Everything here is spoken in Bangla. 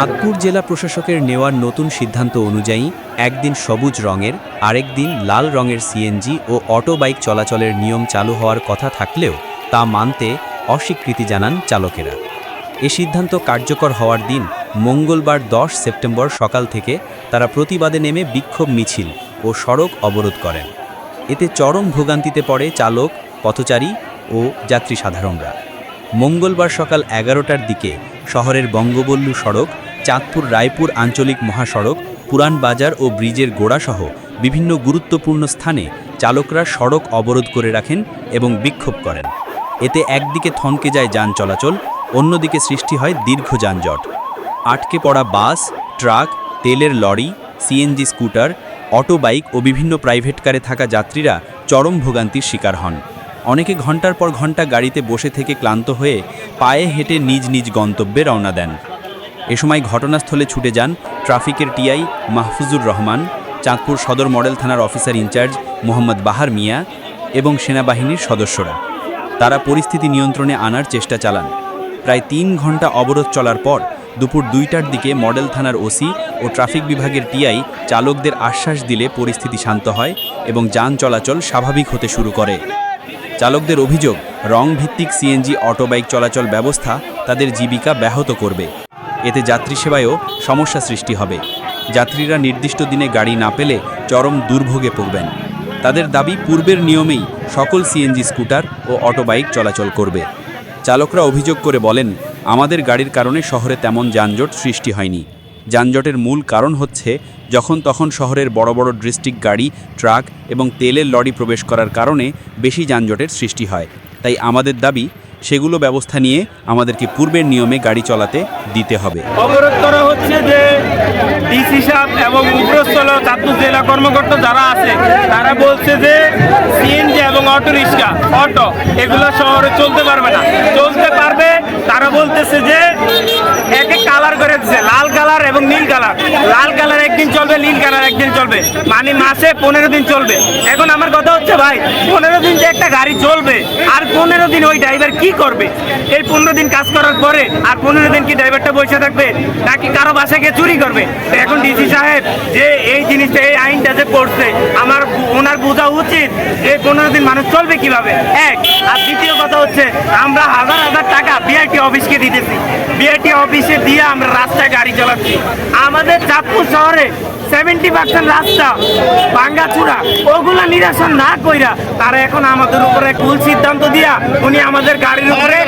চাঁদপুর জেলা প্রশাসকের নেওয়ার নতুন সিদ্ধান্ত অনুযায়ী, একদিন সবুজ রঙের আরেক দিন লাল রঙের সিএনজি ও অটো বাইক চলাচলের নিয়ম চালু হওয়ার কথা থাকলেও তা মানতে অস্বীকৃতি জানান চালকেরা। এ সিদ্ধান্ত কার্যকর হওয়ার দিন মঙ্গলবার দশ সেপ্টেম্বর সকাল থেকে তারা প্রতিবাদে নেমে বিক্ষোভ মিছিল ও সড়ক অবরোধ করেন। এতে চরম ভোগান্তিতে পড়ে চালক, পথচারী ও যাত্রী সাধারণরা মঙ্গলবার সকাল এগারোটার দিকে শহরের বঙ্গবল্লু সড়ক চাঁদপুর রায়পুর আঞ্চলিক মহাসড়ক, পুরান বাজার ও ব্রিজের গোড়াসহ বিভিন্ন গুরুত্বপূর্ণ স্থানে চালকরা সড়ক অবরোধ করে রাখেন এবং বিক্ষোভ করেন। এতে একদিকে থনকে যায় যান চলাচল, অন্যদিকে সৃষ্টি হয় দীর্ঘ যানজট। আটকে পড়া বাস, ট্রাক, তেলের lorry, CNG scooter auto bike ও বিভিন্ন প্রাইভেট কারে থাকা যাত্রীরা চরম ভোগান্তির শিকার হন। অনেকে ঘণ্টার পর ঘণ্টা গাড়িতে বসে থেকে ক্লান্ত হয়ে পায়ে হেঁটে নিজ নিজ গন্তব্যে রওনা দেন। এ সময় ঘটনাস্থলে ছুটে যান ট্রাফিকের টিআই মাহফুজুর রহমান, চাঁদপুর সদর মডেল থানার officer in charge Mohammad Bahar Mia এবং সেনাবাহিনীর সদস্যরা। তারা পরিস্থিতি নিয়ন্ত্রণে আনার চেষ্টা চালান। প্রায় তিন ঘণ্টা অবরোধ চলার পর দুপুর দুইটার দিকে মডেল থানার ওসি ও ট্রাফিক বিভাগের টিআই চালকদের আশ্বাস দিলে পরিস্থিতি শান্ত হয় এবং যান চলাচল স্বাভাবিক হতে শুরু করে। চালকদের অভিযোগ রং ভিত্তিক সিএনজি অটোবাইক চলাচল ব্যবস্থা তাদের জীবিকা ব্যাহত করবে। এতে যাত্রী সেবায়ও সমস্যা সৃষ্টি হবে। যাত্রীরা নির্দিষ্ট দিনে গাড়ি না পেলে চরম দুর্ভোগে পড়বেন। তাদের দাবি, পূর্বের নিয়মেই সকল সিএনজি স্কুটার ও অটোবাইক চলাচল করবে। চালকরা অভিযোগ করে বলেন, আমাদের গাড়ির কারণে শহরে তেমন যানজট সৃষ্টি হয়নি। যানজটের মূল কারণ হচ্ছে যখন তখন শহরের বড় বড় ডিস্ট্রিক্ট গাড়ি, ট্রাক এবং তেলের লরি প্রবেশ করার কারণে বেশি যানজটের সৃষ্টি হয়। তাই আমাদের দাবি সেগুলো ব্যবস্থা নিয়ে আমাদেরকে পূর্বের নিয়মে গাড়ি চলাতে দিতে হবে। অবরোধ করা হচ্ছে যে ডিসি সাহেব এবং উগ্রস্থল চাঁদপুর জেলা কর্মকর্তা যারা আছে, তারা বলছে যে সিএনজি এবং অটো রিক্সা, অটো, এগুলো শহরে চলতে পারবে না। চলতে পারবে একদিন চলবে, নীল কালার একদিন চলবে। মানে মাসে পনেরো দিন চলবে। এখন আমার কথা হচ্ছে ভাই, পনেরো দিন যে একটা গাড়ি চলবে, আর পনেরো দিন ওই ড্রাইভার কি করবে? এই পনেরো দিন কাজ করার পরে, আর পনেরো দিন কি ড্রাইভারটা বসে থাকবে, নাকি কারও বাসায় গিয়ে চুরি করবে? এখন ডিসি সাহেব যে এই জিনিসটা, এই আইনটা যে করছে, আমার ওনার বোঝা উচিত যে পনেরো দিন মানুষ চলবে কীভাবে? এক, আর দ্বিতীয় হচ্ছে, আমরা হাজার হাজার টাকা বিআরটি অফিসকে দিতেছি। বিআরটি অফিসে দিয়ে আমরা রাস্তায় গাড়ি চালাচ্ছি। আমাদের চাঁদপুর শহরে সেভেন্টি পার্সেন্ট রাস্তা ভাঙ্গাচুরা ওগুলা নিরাশন না কইরা তারা এখন আমাদের উপরে কুল সিদ্ধান্ত দিয়া উনি আমাদের গাড়ির উপরে